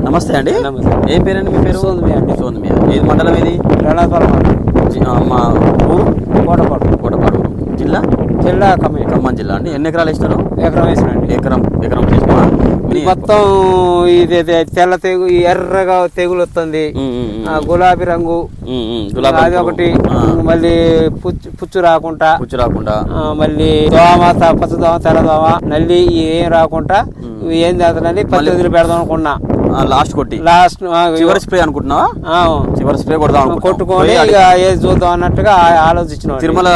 నమస్తే అండి. నమస్తే. ఏం పేరండి మీ పేరు? సోందమియా అండి. సోందమియా ఏది మండలం ఇది? రణాపురం మా ఊరు? కోటపాటు కోటపాడు. జిల్లా? జిల్లా కమ్మి ఖమ్మం. జిల్లా అండి. ఎన్ని ఎకరాలు వేసినారు ఎకరం వేసినండి. ఎకరం ఎకరం చేసినా మొత్తం ఇది తెల్ల తెగు ఎర్రగా తెగులు వస్తుంది. ఆ, గులాబీ రంగు. గులాబీ అది ఒకటి. మళ్ళీ పుచ్చు పుచ్చు రాకుండా. పుచ్చు రాకుండా. మళ్ళీ దోమ పచ్చ దోమ తెల్ల దోమ నల్లి ఏం రాకుండా ఏం చేస్తానని పత్తి వదిలి పెడదాం అనుకున్నా. లాస్ట్ కొట్టి. లాస్ట్ చివరి స్ప్రే అనుకుంటున్నావా? చివరి స్ప్రే కొడదాం? కొట్టుకొని ఇక ఏది చూద్దాం అన్నట్టుగా ఆలోచించిన తిరుమల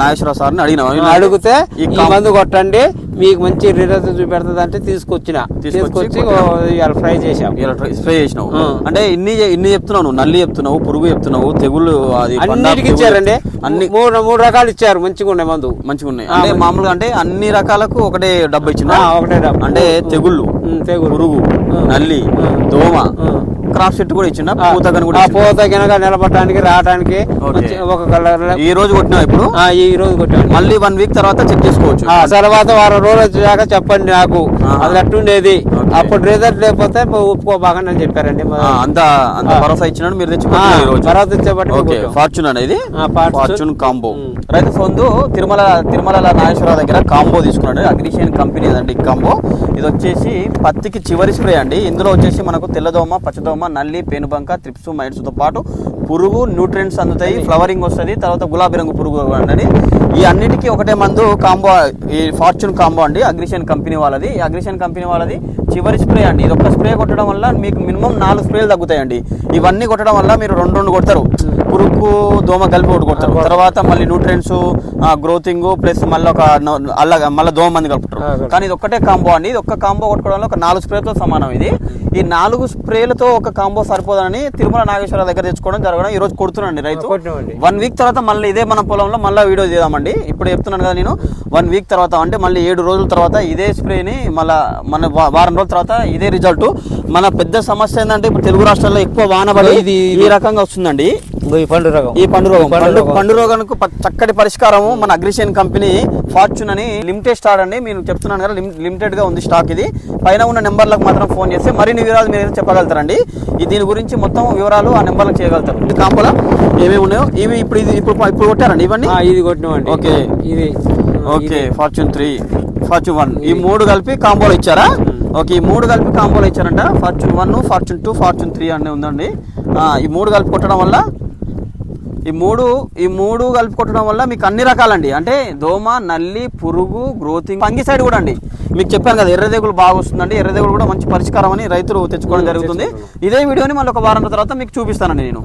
నాగేశ్వరరావు సార్ని అడిగినా అడిగితే ఈ మందు కొట్టండి మీకు మంచి రిజల్ట్ చూపెడుతుంది అంటే తీసుకొచ్చిన. తీసుకొచ్చి ఇవాళ ఫ్రై చేసాం ఇలా స్ప్రే చేసినావు. అంటే ఇన్ని ఇన్ని చెప్తున్నావు నల్లి చెప్తున్నావు పురుగు చెప్తున్నావు తెగుళ్ళు అది అన్నిటికి తెగులు- ఇచ్చారండి. అన్ని మూడు మూడు రకాలు ఇచ్చారు. మంచిగా ఉండే మందు. మంచిగా ఉన్నాయి. అంటే మామూలుగా అంటే అన్ని రకాలకు ఒకటే డబ్బు ఇచ్చిందా? ఆ, ఒకటే డబ్బు. అంటే తెగుళ్ళు తెగులు పురుగు. నల్లి. దోమ. క్రాప్ సెట్ కూడా ఇచ్చిందా ఆ, పూతగని కూడా? పూత గినక నిలబడటానికి రావడానికి ఒక కలర్ ఈ రోజు కొట్టినావు ఇప్పుడు ఈ రోజు కొట్టాను మళ్ళీ వన్ వీక్ తర్వాత చెక్ చేసుకోవచ్చు ఆ తర్వాత వారం రోజులు వచ్చాక చెప్పండి నాకు. అది అట్టుండేది. అప్పుడు రిజల్ట్ లేకపోతే ఒప్పుకోబాగని అని చెప్పారండి అంత అంత. భరోసా ఇచ్చినాడు మీరు కొట్టాం. ఫార్చ్యూన్ అనేది. Fortune combo. రైతు సొందు తిరుమల తిరుమల నాగేశ్వరరావు దగ్గర కాంబో తీసుకున్నాడు అగ్రిషియన్ కంపెనీ అదండి ఈ కాంబో ఇది వచ్చేసి పత్తికి చివరి స్ప్రే అండి ఇందులో వచ్చేసి మనకు తెల్లదోమ పచ్చదోమ నల్లి పేనుబంక త్రిప్స్ మైట్స్తో పాటు పురుగు న్యూట్రియంట్స్ అందుతాయి ఫ్లవరింగ్ వస్తుంది తర్వాత గులాబీ రంగు పురుగు అండి. ఈ అన్నిటికీ ఒకటే మందు కాంబో ఈ ఫార్చ్యూన్ కాంబో అండి అగ్రిషియన్ కంపెనీ వాళ్ళది. ఈ అగ్రిషియన్ కంపెనీ వాళ్ళది చివరి స్ప్రే అండి. ఇది ఒక స్ప్రే కొట్టడం వల్ల మీకు మినిమం నాలుగు స్ప్రేలు తగ్గుతాయండి. ఇవన్నీ కొట్టడం వల్ల మీరు రెండు రెండు కొడతారు. పురుగు దోమ కలిపి ఒకటి కొడతారు. తర్వాత మళ్ళీ న్యూట్రియంట్స్ గ్రోతింగ్ ప్లస్ మళ్ళీ ఒక అల్ల మళ్ళీ దోమ మంది కలుపుతారు. కానీ ఇది ఒక్కటే కాంబో అండి. ఇది ఒక్క కాంబో కొట్టుకోవడం వల్ల ఒక నాలుగు స్ప్రేలతో సమానం ఇది. ఈ నాలుగు స్ప్రేలతో ఒక కాంబో సరిపోదని తిరుమల నాగేశ్వర దగ్గర తెచ్చుకోవడం జరగడం ఈ రోజు కొడుతున్నాండి రైతు. వన్ వీక్ తర్వాత మళ్ళీ ఇదే మన పొలంలో మళ్ళీ వీడియో చేద్దామండి. ఇప్పుడు చెప్తున్నాను కదా నేను వన్ వీక్ తర్వాత అంటే మళ్ళీ ఏడు రోజుల తర్వాత ఇదే స్ప్రేని మళ్ళీ మన వారం రోజుల తర్వాత ఇదే రిజల్ట్ మన పెద్ద సమస్య ఏంటంటే ఇప్పుడు తెలుగు రాష్ట్రాల్లో ఎక్కువ వానబడి ఇది- ఈ రకంగా వస్తుందండి. ఈ పండు రకం ఈ పండు రోగం. పండు పండు రోగం. పండు రోగానికి చక్కటి పరిష్కారము మన అగ్రిషియన్ కంపెనీ ఫార్చ్యూన్ అని లిమిటెడ్ స్టాక్ అండి. మీరు చెప్తున్నాను కదా లిమ్- లిమిటెడ్గా ఉంది స్టాక్ ఇది. పైన ఉన్న నెంబర్లకు మాత్రం ఫోన్ చేస్తే మరిన్ని వివరాలు మీరు చెప్పగలుగుతారండి. ఈ దీని గురించి మొత్తం వివరాలు ఆ నెంబర్లకు చేయగలుగుతారు. ఇది కాంపోలా ఏమేమి ఉన్నాయో? ఇవి ఇప్పుడు ఇది ఇప్పుడు ఇప్పుడు కొట్టారండి. ఇవన్నీ? ఇది కొట్టినామండి. ఓకే. ఇది okay. Fortune three. Fortune one. ఈ మూడు కలిపి కాంబోలో ఇచ్చారా? ఓకే. ఈ మూడు కలిపి కాంబోలో ఇచ్చారంట. Fortune one fortune two fortune three అనే ఉందండి. ఈ మూడు కలిపి కొట్టడం వల్ల ఈ మూడు ఈ మూడు కలిపి కొట్టడం వల్ల మీకు అన్ని రకాలండి. అంటే దోమ నల్లి పురుగు గ్రోతింగ్ ఫంగిసైడ్ కూడా అండి. మీకు చెప్పాను కదా ఎర్రదేగులు బాగా వస్తుందండి. ఎర్రదేగులు కూడా మంచి పరిష్కారం అని రైతులు తెచ్చుకోవడం జరుగుతుంది. ఇదే వీడియోని మళ్ళీ ఒక వారం తర్వాత మీకు చూపిస్తానండి నేను.